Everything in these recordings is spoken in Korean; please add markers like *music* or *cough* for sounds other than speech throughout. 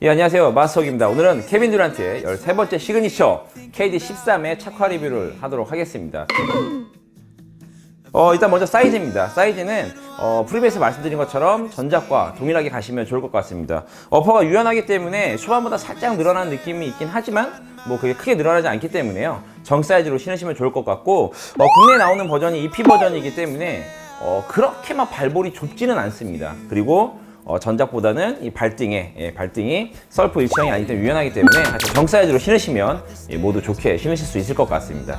예, 안녕하세요. 마스터기입니다. 오늘은 케빈 듀란트의 13번째 시그니처 KD13의 착화 리뷰를 하도록 하겠습니다. 어, 일단 먼저 사이즈입니다. 사이즈는 어, 프리베이스 말씀드린 것처럼 전작과 동일하게 가시면 좋을 것 같습니다. 어퍼가 유연하기 때문에 초반보다 살짝 늘어난 느낌이 있긴 하지만 뭐 그게 크게 늘어나지 않기 때문에요. 정 사이즈로 신으시면 좋을 것 같고 어, 국내에 나오는 버전이 EP 버전이기 때문에 어, 그렇게 막 발볼이 좁지는 않습니다. 그리고 어, 전작보다는 이 발등에 예, 발등이 썰프 일체형이 아니기 때문에 유연하기 때문에 사실 정 사이즈로 신으시면 예, 모두 좋게 신으실 수 있을 것 같습니다.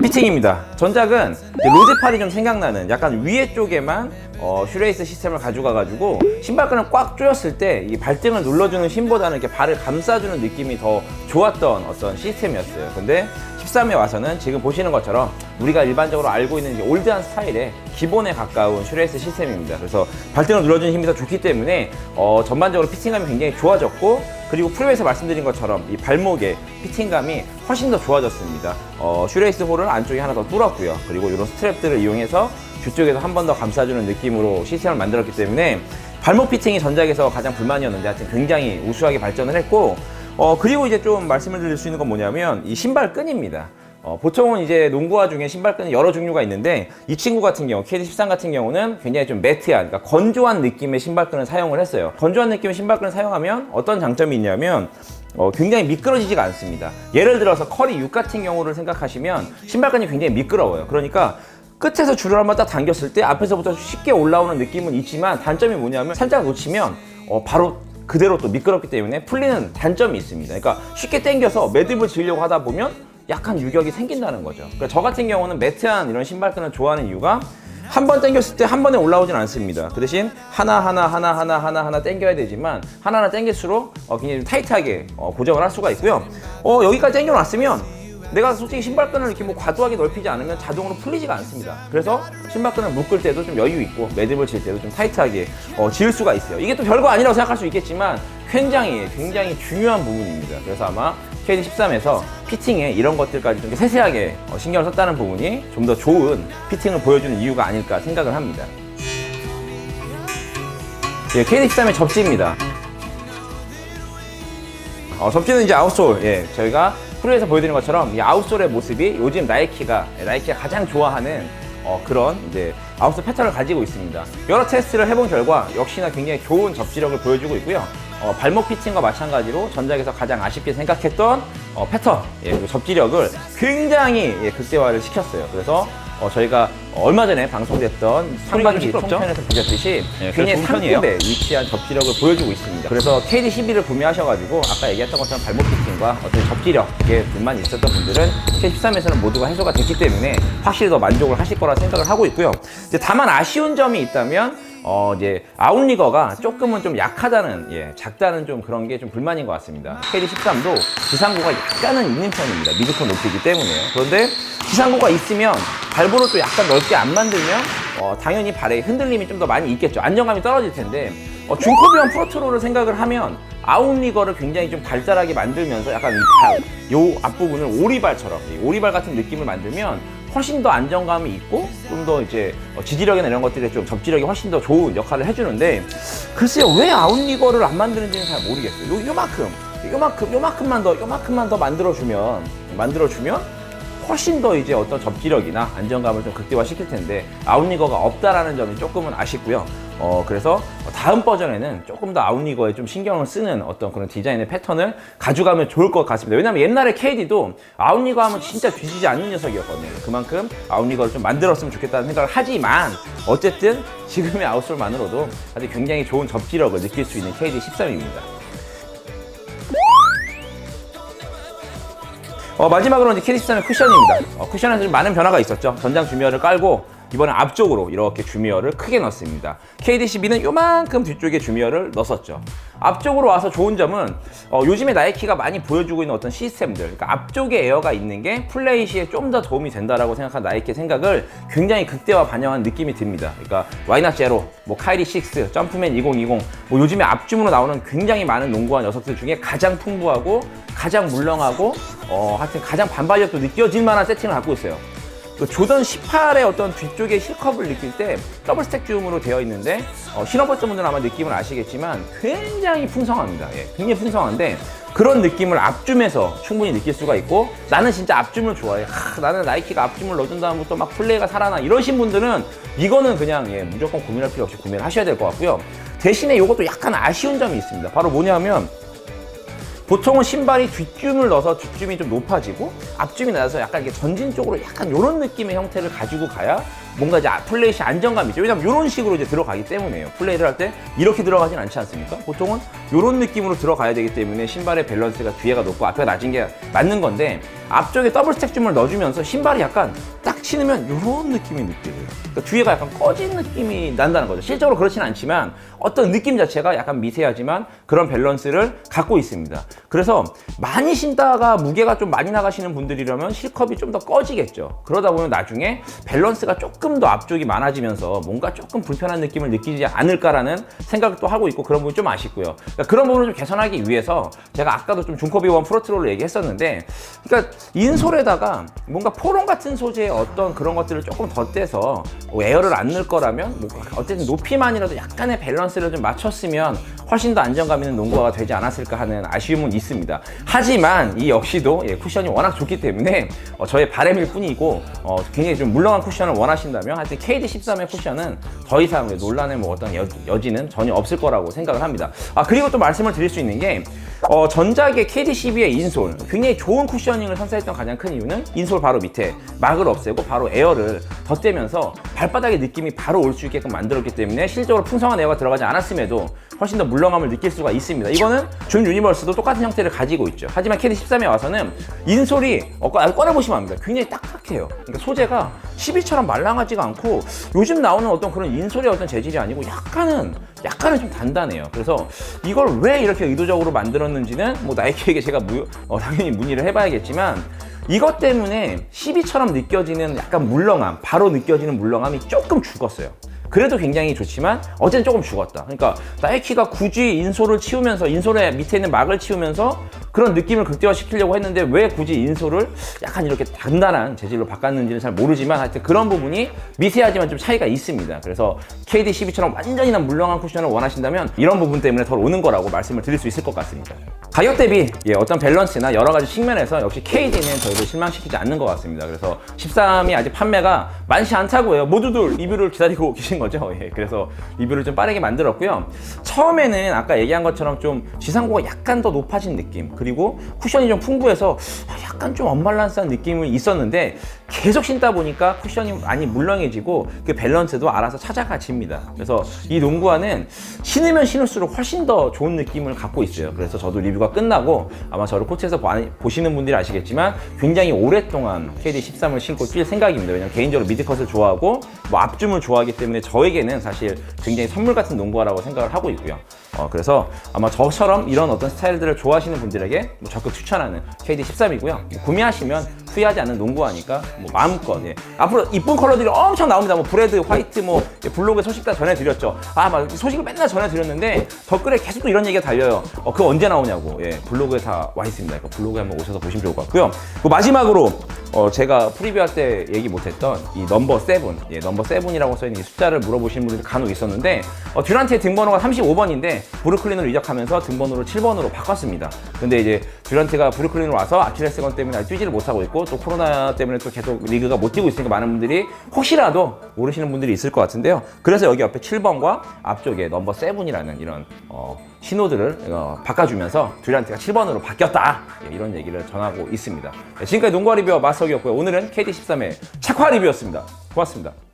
피팅입니다. 전작은 로제팔이 좀 생각나는 약간 위에 쪽에만 어, 슈레이스 시스템을 가져가가지고 신발끈을 꽉 조였을 때 이 발등을 눌러주는 힘보다는 이렇게 발을 감싸주는 느낌이 더 좋았던 어떤 시스템이었어요. 근데 13에 와서는 지금 보시는 것처럼 우리가 일반적으로 알고 있는 올드한 스타일의 기본에 가까운 슈레이스 시스템입니다. 그래서 발등을 눌러주는 힘이 더 좋기 때문에 어, 전반적으로 피팅감이 굉장히 좋아졌고 그리고 프리웨이에서 말씀드린 것처럼 이 발목의 피팅감이 훨씬 더 좋아졌습니다. 어, 슈레이스 홀을 안쪽에 하나 더 뚫었고요. 그리고 이런 스트랩들을 이용해서 뒤쪽에서 한 번 더 감싸주는 느낌으로 시스템을 만들었기 때문에 발목 피팅이 전작에서 가장 불만이었는데 하여튼 굉장히 우수하게 발전을 했고 어, 그리고 이제 좀 말씀을 드릴 수 있는 건 뭐냐면 이 신발 끈입니다. 어, 보통은 이제 농구화 중에 신발끈이 여러 종류가 있는데 이 친구 같은 경우 KD13 같은 경우는 굉장히 좀 매트한 그러니까 건조한 느낌의 신발끈을 사용을 했어요. 건조한 느낌의 신발끈을 사용하면 어떤 장점이 있냐면 어, 굉장히 미끄러지지가 않습니다. 예를 들어서 커리 6 같은 경우를 생각하시면 신발끈이 굉장히 미끄러워요. 그러니까 끝에서 줄을 한번 딱 당겼을 때 앞에서부터 쉽게 올라오는 느낌은 있지만 단점이 뭐냐면 살짝 놓치면 어, 바로 그대로 또 미끄럽기 때문에 풀리는 단점이 있습니다 그러니까 쉽게 당겨서 매듭을 지으려고 하다 보면 약간 유격이 생긴다는 거죠. 그러니까 저 같은 경우는 매트한 이런 신발끈을 좋아하는 이유가 한 번 당겼을 때 한 번에 올라오진 않습니다. 그 대신 하나 하나 하나 하나 하나 하나 당겨야 되지만 하나 하나 당길수록 어, 굉장히 좀 타이트하게 어, 고정을 할 수가 있고요. 어, 여기까지 당겨놨으면 내가 솔직히 신발끈을 이렇게 뭐 과도하게 넓히지 않으면 자동으로 풀리지가 않습니다. 그래서 신발끈을 묶을 때도 좀 여유 있고 매듭을 질 때도 좀 타이트하게 어, 지을 수가 있어요. 이게 또 별거 아니라고 생각할 수 있겠지만 굉장히 굉장히 중요한 부분입니다. 그래서 아마 KD13에서 피팅에 이런 것들까지 좀 세세하게 어, 신경을 썼다는 부분이 좀 더 좋은 피팅을 보여주는 이유가 아닐까 생각을 합니다. 예, KD13의 접지입니다. 어, 접지는 이제 아웃솔. 예, 저희가 프로에서 보여드린 것처럼 이 아웃솔의 모습이 요즘 나이키가 예, 나이키가 가장 좋아하는 어, 그런 이제 아웃솔 패턴을 가지고 있습니다. 여러 테스트를 해본 결과 역시나 굉장히 좋은 접지력을 보여주고 있고요. 어, 발목 피팅과 마찬가지로 전작에서 가장 아쉽게 생각했던 어, 패턴, 예, 접지력을 굉장히 예, 극대화를 시켰어요. 그래서 어, 저희가 얼마 전에 방송됐던 상반기 총편에서 보셨듯이 예, 굉장히 총편이에요. 상급에 위치한 접지력을 보여주고 있습니다. 그래서 KD12를 구매하셔가지고 아까 얘기했던 것처럼 발목 피팅과 어떤 접지력에 불만 있었던 분들은 K13에서는 모두가 해소가 됐기 때문에 확실히 더 만족을 하실 거라 생각을 하고 있고요. 이제 다만 아쉬운 점이 있다면 어 이제 아웃리거가 조금은 좀 약하다는 예 작다는 좀 그런 게 좀 불만인 것 같습니다. KD13도 지상고가 약간은 있는 편입니다. 미드콘 높이기 때문에요. 그런데 지상고가 있으면 발볼을 또 약간 넓게 안 만들면 어, 당연히 발에 흔들림이 좀 더 많이 있겠죠. 안정감이 떨어질 텐데 어, 중코비형 프로트로를 생각을 하면 아웃리거를 굉장히 좀 발달하게 만들면서 약간 이 발, 요 앞부분을 오리발처럼 이 오리발 같은 느낌을 만들면 훨씬 더 안정감이 있고 좀 더 이제 어, 지지력이나 이런 것들에 좀 접지력이 훨씬 더 좋은 역할을 해주는데 글쎄요 왜 아웃리거를 안 만드는지는 잘 모르겠어요. 요, 요만큼 요만큼 요만큼만 더 요만큼만 더 만들어주면 만들어주면 훨씬 더 이제 어떤 접지력이나 안정감을 좀 극대화 시킬 텐데 아웃리거가 없다라는 점이 조금은 아쉽고요. 어 그래서 다음 버전에는 조금 더 아웃리거에 좀 신경을 쓰는 어떤 그런 디자인의 패턴을 가져가면 좋을 것 같습니다. 왜냐면 옛날에 KD도 아웃리거 하면 진짜 뒤지지 않는 녀석이었거든요. 그만큼 아웃리거를 좀 만들었으면 좋겠다는 생각을 하지만 어쨌든 지금의 아웃솔만으로도 아주 굉장히 좋은 접지력을 느낄 수 있는 KD 13입니다. 어, 마지막으로 이제 KD13의 쿠션입니다. 어, 쿠션에서 좀 많은 변화가 있었죠. 전장 주미어를 깔고 이번에 앞쪽으로 이렇게 주미어를 크게 넣습니다. KD12는 요만큼 뒤쪽에 주미어를 넣었죠. 앞쪽으로 와서 좋은 점은 어, 요즘에 나이키가 많이 보여주고 있는 어떤 시스템들, 그러니까 앞쪽에 에어가 있는 게 플레이 시에 좀 더 도움이 된다라고 생각한 나이키의 생각을 굉장히 극대화 반영한 느낌이 듭니다. 그러니까 와이낫 제로, 뭐 카이리 6, 점프맨 2020, 뭐 요즘에 앞줌으로 나오는 굉장히 많은 농구화 녀석들 중에 가장 풍부하고 가장 물렁하고 어, 하여튼 가장 반발력도 느껴질 만한 세팅을 갖고 있어요. 또 조던 18의 어떤 뒤쪽에 힐컵을 느낄 때 더블 스택 줌으로 되어 있는데 어, 신어봤던 분들은 아마 느낌을 아시겠지만 굉장히 풍성합니다. 예, 굉장히 풍성한데 그런 느낌을 앞줌에서 충분히 느낄 수가 있고 나는 진짜 앞줌을 좋아해. 하, 나는 나이키가 앞줌을 넣어준 다음부터 막 플레이가 살아나 이러신 분들은 이거는 그냥 예, 무조건 고민할 필요 없이 구매를 하셔야 될 것 같고요. 대신에 이것도 약간 아쉬운 점이 있습니다. 바로 뭐냐면 보통은 신발이 뒷줌을 넣어서 뒷줌이 좀 높아지고 앞줌이 낮아서 약간 이게 전진 쪽으로 약간 이런 느낌의 형태를 가지고 가야 뭔가 이제 플레이시 안정감이 있죠. 왜냐면 이런 식으로 이제 들어가기 때문에요. 플레이를 할 때 이렇게 들어가진 않지 않습니까? 보통은 이런 느낌으로 들어가야 되기 때문에 신발의 밸런스가 뒤에가 높고 앞에가 낮은 게 맞는 건데 앞쪽에 더블 스택 줌을 넣어주면서 신발이 약간 딱 신으면 이런 느낌이 느껴져요. 그러니까 뒤에가 약간 꺼진 느낌이 난다는 거죠. 실제로 그렇진 않지만 어떤 느낌 자체가 약간 미세하지만 그런 밸런스를 갖고 있습니다. 그래서 많이 신다가 무게가 좀 많이 나가시는 분들이라면 실컵이 좀 더 꺼지겠죠. 그러다 보면 나중에 밸런스가 조금 더 앞쪽이 많아지면서 뭔가 조금 불편한 느낌을 느끼지 않을까라는 생각도 하고 있고 그런 부분이 좀 아쉽고요. 그러니까 그런 부분을 좀 개선하기 위해서 제가 아까도 좀 중커비 원 프로트롤을 얘기했었는데 그러니까 인솔에다가 뭔가 포롱 같은 소재의 어떤 그런 것들을 조금 덧대서 뭐 에어를 안 넣을 거라면 뭐 어쨌든 높이만이라도 약간의 밸런스를 좀 맞췄으면 훨씬 더 안정감 있는 농구화가 되지 않았을까 하는 아쉬움은 있습니다. 하지만 이 역시도 예, 쿠션이 워낙 좋기 때문에 어, 저의 바람일 뿐이고 어, 굉장히 좀 물렁한 쿠션을 원하신다면 하여튼 KD13의 쿠션은 더 이상 논란의 뭐 어떤 여, 여지는 전혀 없을 거라고 생각을 합니다. 아 그리고 또 말씀을 드릴 수 있는 게 어, 전작의 KD12의 인솔 굉장히 좋은 쿠셔닝을 선사했던 가장 큰 이유는 인솔 바로 밑에 막을 없애고 바로 에어를 덧대면서 발바닥의 느낌이 바로 올 수 있게끔 만들었기 때문에 실제로 풍성한 에어가 들어가지 않았음에도 훨씬 더 물렁함을 느낄 수가 있습니다. 이거는 준 유니버스도 똑같은 형태를 가지고 있죠. 하지만 KD13에 와서는 인솔이 어, 꺼- 꺼내보시면 압니다. 굉장히 딱딱해요. 그러니까 소재가 12처럼 말랑하지가 않고 요즘 나오는 어떤 그런 인솔의 어떤 재질이 아니고 약간은 약간은 좀 단단해요. 그래서 이걸 왜 이렇게 의도적으로 만들었는지는 뭐 나이키에게 제가 무, 어, 당연히 문의를 해봐야겠지만 이것 때문에 12처럼 느껴지는 약간 물렁함, 바로 느껴지는 물렁함이 조금 죽었어요. 그래도 굉장히 좋지만 어제는 조금 죽었다. 그러니까 나이키가 굳이 인솔을 치우면서 인솔의 밑에 있는 막을 치우면서 그런 느낌을 극대화시키려고 했는데 왜 굳이 인솔을 약간 이렇게 단단한 재질로 바꿨는지는 잘 모르지만 하여튼 그런 부분이 미세하지만 좀 차이가 있습니다. 그래서 KD12처럼 완전히 난 물렁한 쿠션을 원하신다면 이런 부분 때문에 덜 오는 거라고 말씀을 드릴 수 있을 것 같습니다. 가격 대비 예, 어떤 밸런스나 여러 가지 측면에서 역시 KD는 저희를 실망시키지 않는 것 같습니다. 그래서 13이 아직 판매가 많지 않다고 해요. 모두들 리뷰를 기다리고 *laughs* 계신 거죠. 예, 그래서 리뷰를 좀 빠르게 만들었고요. 처음에는 아까 얘기한 것처럼 좀 지상고가 약간 더 높아진 느낌 그리고 쿠션이 좀 풍부해서 약간 좀 언밸런스한 느낌이 있었는데 계속 신다 보니까 쿠션이 많이 물렁해지고 그 밸런스도 알아서 찾아가집니다. 그래서 이 농구화는 신으면 신을수록 훨씬 더 좋은 느낌을 갖고 있어요. 그래서 저도 리뷰가 끝나고 아마 저를 코치에서 봐- 보시는 분들이 아시겠지만 굉장히 오랫동안 KD13을 신고 뛸 생각입니다. 왜냐면 개인적으로 미드컷을 좋아하고 뭐 앞줌을 좋아하기 때문에 저에게는 사실 굉장히 선물 같은 농구화라고 생각을 하고 있고요. 어, 그래서 아마 저처럼 이런 어떤 스타일들을 좋아하시는 분들에게 뭐 적극 추천하는 KD13이고요. 구매하시면 후회하지 않는 농구화니까 뭐 마음껏 예. 앞으로 이쁜 컬러들이 엄청 나옵니다. 뭐 브레드, 화이트, 뭐 예, 블로그에 소식 다 전해드렸죠. 아, 막 소식을 맨날 전해드렸는데 댓글에 계속 또 이런 얘기가 달려요. 어, 그거 언제 나오냐고. 예, 블로그에 다 와 있습니다. 그러니까 블로그에 한번 오셔서 보시면 좋을 것 같고요. 그 마지막으로 어, 제가 프리뷰할 때 얘기 못했던 이 넘버 세븐, 예, 넘버 세븐이라고 써있는 이 숫자를 물어보시는 분들이 간혹 있었는데 어, 듀란트의 등번호가 35번인데 브루클린으로 이적하면서 등번호를 7번으로 바꿨습니다. 근데 이제 듀란트가 브루클린으로 와서 아킬레스건 때문에 뛰지를 못하고 있고 또 코로나 때문에 또 계속 리그가 못 뛰고 있으니까 많은 분들이 혹시라도 모르시는 분들이 있을 것 같은데요. 그래서 여기 옆에 7번과 앞쪽에 넘버 세븐이라는 이런 어, 신호들을 어, 바꿔주면서 듀란트가 7번으로 바뀌었다 예, 이런 얘기를 전하고 있습니다. 네, 지금까지 농구화 리뷰어 마스터기였고요. 오늘은 KD13의 착화 리뷰였습니다. 고맙습니다.